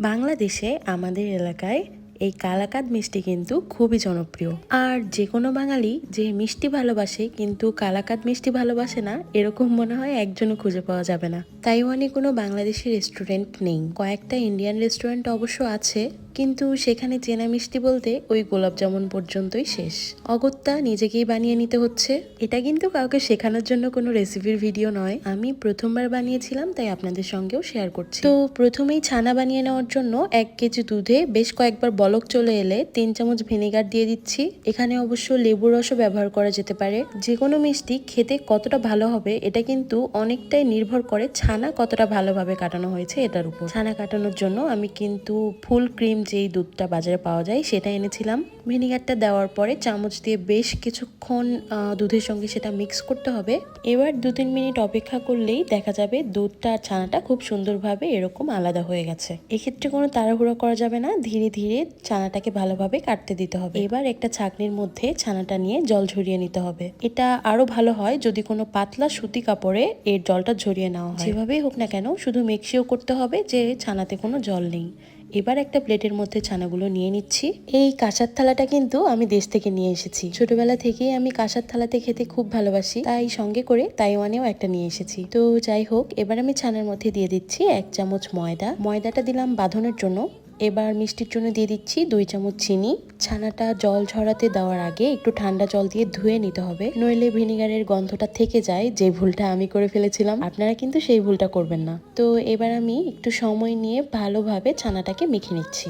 বাংলাদেশে আমাদের এলাকায় এই কালাকাদ মিষ্টি কিন্তু খুবই জনপ্রিয়। আর যে কোনো বাঙালি যে মিষ্টি ভালোবাসে কিন্তু কালাকাদ মিষ্টি ভালোবাসে না, এরকম মনে হয় একজনও খুঁজে পাওয়া যাবে না। তাইওয়ানে কোনো বাংলাদেশি রেস্টুরেন্ট নেই। কয়েকটা ইন্ডিয়ান রেস্টুরেন্ট অবশ্য আছে কিন্তু সেখানে চেনা মিষ্টি বলতে ওই গোলাপ জামুন পর্যন্তই শেষ। অগত্যা নিজেকেই বানিয়ে নিতে হচ্ছে। এটা কিন্তু কাউকে শেখানোর জন্য কোনো রেসিপির ভিডিও নয়। আমি প্রথমবার বানিয়েছিলাম, তাই আপনাদের সঙ্গেও শেয়ার করছি। তো প্রথমেই ছানা বানিয়ে নেওয়ার জন্য এক কেজি দুধে বেশ কয়েকবার বলক চলে এলে তিন চামচ ভিনেগার দিয়ে দিচ্ছি। এখানে অবশ্য লেবু রসও ব্যবহার করা যেতে পারে। যে কোনো মিষ্টি খেতে কতটা ভালো হবে, এটা কিন্তু অনেকটাই নির্ভর করে ছানা কতটা ভালোভাবে কাটানো হয়েছে এটার উপর। ছানা কাটানোর জন্য আমি কিন্তু ফুল ক্রিম যেই দুধটা বাজারে পাওয়া যায় সেটা এনেছিলাম। ভিনিগারটা দেওয়ার পরে চামচ দিয়ে বেশ কিছুক্ষণ দুধের সঙ্গে সেটা মিক্স করতে হবে। এবার দু তিন মিনিট অপেক্ষা করলেই দেখা যাবে দুধটা আর ছানাটা খুব সুন্দরভাবে এরকম আলাদা হয়ে গেছে। এক্ষেত্রে কোনো তাড়াহুড়ো করা যাবে না, ধীরে ধীরে ছানাটাকে ভালোভাবে কাটতে দিতে হবে। এবার একটা ছাকনির মধ্যে ছানাটা নিয়ে জল ঝরিয়ে নিতে হবে। এটা আরও ভালো হয় যদি কোনো পাতলা সুতি কাপড়ে এর জলটা ঝরিয়ে নেওয়া হয়। যেভাবেই হোক না কেন, শুধু মিক্সিও করতে হবে যে ছানাতে কোনো জল নেই। এবার একটা প্লেটের মধ্যে ছানাগুলো নিয়ে নিচ্ছি। এই কাঁসার থালাটা কিন্তু আমি দেশ থেকে নিয়ে এসেছি। ছোটবেলা থেকেই আমি কাঁসার থালাতে খেতে খুব ভালোবাসি। তাই সঙ্গে করে তাইওয়ানেও একটা নিয়ে এসেছি। তো যাই হোক, এবার আমি ছানার মধ্যে দিয়ে দিচ্ছি এক চামচ ময়দা। ময়দাটা দিলাম বাঁধানোর জন্য। এবার মিষ্টির জন্য দিয়ে দিচ্ছি দুই চামচ চিনি। ছানাটা জল ঝরাতে দেওয়ার আগে একটু ঠান্ডা জল দিয়ে ধুয়ে নিতে হবে। নইলে ভিনিগারের গন্ধটা থেকে যায়, যে ভুলটা আমি করে ফেলেছিলাম। আপনারা কিন্তু সেই ভুলটা করবেন না। তো এবার আমি একটু সময় নিয়ে ভালোভাবে ছানাটাকে মেখে নিচ্ছি।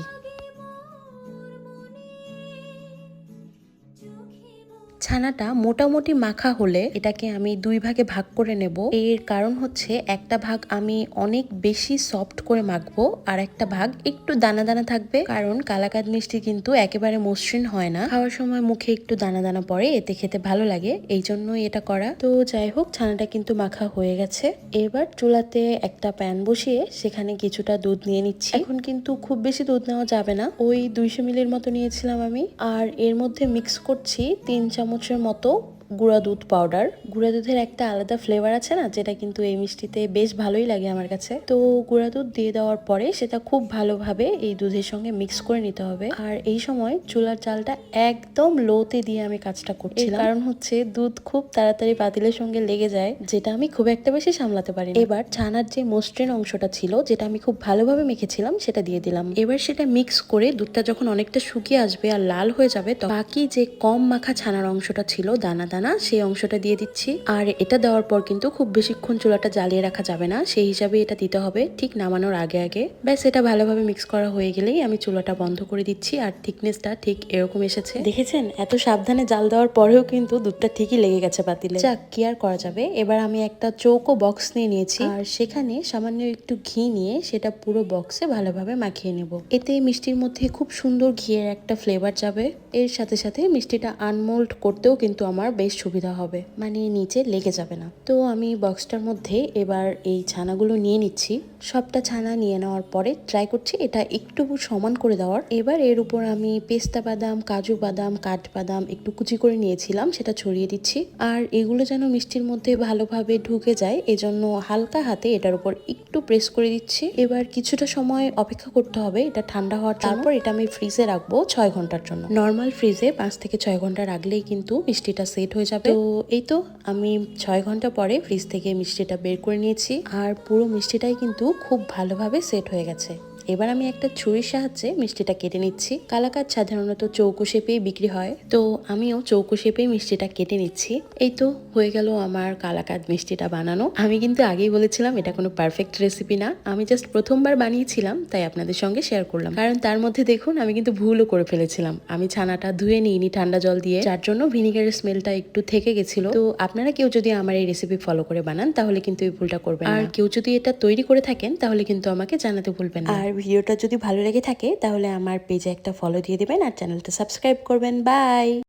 ছানাটা মোটামুটি মাখা হলে এটাকে আমি দুই ভাগে ভাগ করে নেব। এর কারণ হচ্ছে একটা ভাগ আমি অনেক বেশি সফট করে মাখবো আর একটা ভাগ একটু দানা দানা থাকবে। কারণ কালাকাদ মিষ্টি কিন্তু একেবারে মসৃণ হয় না। খাওয়ার সময় মুখে একটু দানা দানা পড়ে, এতে খেতে ভালো লাগে। এই জন্যই এটা করা। তো যাই হোক, ছানাটা কিন্তু মাখা হয়ে গেছে। এবার চুলাতে একটা প্যান বসিয়ে সেখানে কিছুটা দুধ নিয়ে নিচ্ছি। এখন কিন্তু খুব বেশি দুধ নেওয়া যাবে না। ওই দুইশো মিলির মতো নিয়েছিলাম আমি। আর এর মধ্যে মিক্স করছি তিন চামচের মতো গুঁড়া দুধ পাউডার গুঁড়া দুধের একটা আলাদা ফ্লেভার আছে না যেটা কিন্তু এই মিষ্টিতে বেশ ভালোই লাগে আমার কাছে। তো গুঁড়া দুধ দিয়ে দেওয়ার পরে সেটা খুব ভালোভাবে এই দুধের সঙ্গে মিক্স করে নিতে হবে। আর এই সময় চুলার চালটা একদম লোতে দিয়ে আমি কাজটা করছিলাম। কারণ হচ্ছে দুধ খুব তাড়াতাড়ি পাতিলের সঙ্গে লেগে যায় যেটা আমি খুব একটা বেশি সামলাতে পারি এবার ছানার যে মসৃণ অংশটা ছিল যেটা আমি খুব ভালোভাবে মেখেছিলাম সেটা দিয়ে দিলাম। এবার সেটা মিক্স করে দুধটা যখন অনেকটা শুকিয়ে আসবে আর লাল হয়ে যাবে তো বাকি যে কম মাখা ছানার অংশটা ছিল দানা দানা সেই অংশটা দিয়ে দিচ্ছি। আর এটা দেওয়ার পর কিন্তু খুব বেশিক্ষণ চুলাটা জ্বালিয়ে রাখা যাবে না, সেই হিসাবে এটা দিতে হবে ঠিক নামানোর আগে আগে। ব্যাস, এটা ভালোভাবে মিক্স করা হয়ে গেলেই আমি চুলাটা বন্ধ করে দিচ্ছি আর থিকনেসটা ঠিক এরকম এসেছে। দেখেছেন? এত সাবধানে জাল দেওয়ার পরেও কিন্তু দুধটা ঠিকই লেগে গেছে পাতিলে। যাক, কি আর করা যাবে? এবার আমি একটা চৌকো বক্স নিয়ে নিয়েছি। আর সেখানে সামান্য একটু ঘি নিয়ে সেটা পুরো বক্সে ভালোভাবে মাখিয়ে নেব। এতে মিষ্টির মধ্যে খুব সুন্দর ঘিয়ের একটা ফ্লেভার যাবে। এর সাথে সাথে মিষ্টিটা আনমোল্ড করতেও কিন্তু আমার বেশ সুবিধা হবে। মানে নিচে লেগে যাবে না। তো আমি বক্সটার মধ্যে এবার এই ছানাগুলো নিয়ে নিচ্ছি। সবটা ছানা নিয়ে নেওয়ার পরে ট্রাই করছি। এটা একটু সমান করে দেওয়ার। এবার এর উপর আমি পেস্তা বাদাম, কাজু বাদাম কাঠবাদাম একটু কুচি করে নিয়েছিলাম, সেটা ছড়িয়ে দিচ্ছি। আর এগুলো যেন মিষ্টির মধ্যে ভালোভাবে ঢুকে যায়, এজন্য হালকা হাতে এটার উপর একটু প্রেস করে দিচ্ছি। এবার কিছুটা সময় অপেক্ষা করতে হবে, এটা ঠান্ডা হওয়ার তারপর এটা আমি ফ্রিজে রাখব ছয় ঘণ্টার জন্য। নর্মাল ফ্রিজে পাঁচ থেকে ছয় ঘণ্টা রাখলেই কিন্তু মিষ্টিটা সেট হয়ে যাবে। তো এই তো আমি ছয় ঘণ্টা পরে ফ্রিজ থেকে মিষ্টিটা বের করে নিয়েছি। আর পুরো মিষ্টিটাই কিন্তু খুব ভালোভাবে সেট হয়ে গেছে। এবার আমি একটা ছুরির সাহায্যে মিষ্টিটা কেটে নিচ্ছি। কালাকাত সাধারণত চৌকো শেপেই বিক্রি হয়। তো আমিও চৌকো শেপেই মিষ্টিটা কেটে নিচ্ছি। এই তো হয়ে গেল আমার কালাকাত মিষ্টিটা বানানো। আমি কিন্তু আগেই বলেছিলাম, এটা কোনো পারফেক্ট রেসিপি না। আমি জাস্ট প্রথমবার বানিয়েছিলাম, তাই আপনাদের সঙ্গে শেয়ার করলাম। কারণ তার মধ্যে দেখুন, আমি কিন্তু ভুলও করে ফেলেছিলাম। আমি ছানাটা ধুয়ে নিইনি ঠান্ডা জল দিয়ে। যার জন্য ভিনিগারের স্মেলটা একটু থেকে গেছিল। তো আপনারা কেউ যদি আমার এই রেসিপি ফলো করে বানান, তাহলে কিন্তু এই ভুলটা করবেন আর কেউ যদি এটা তৈরি করে থাকেন, তাহলে কিন্তু আমাকে জানাতে ভুলবেন আর ভিডিওটা যদি ভালো লেগে থাকে, তাহলে আমার পেজে একটা ফলো দিয়ে দেবেন আর চ্যানেলটা সাবস্ক্রাইব করবেন। বাই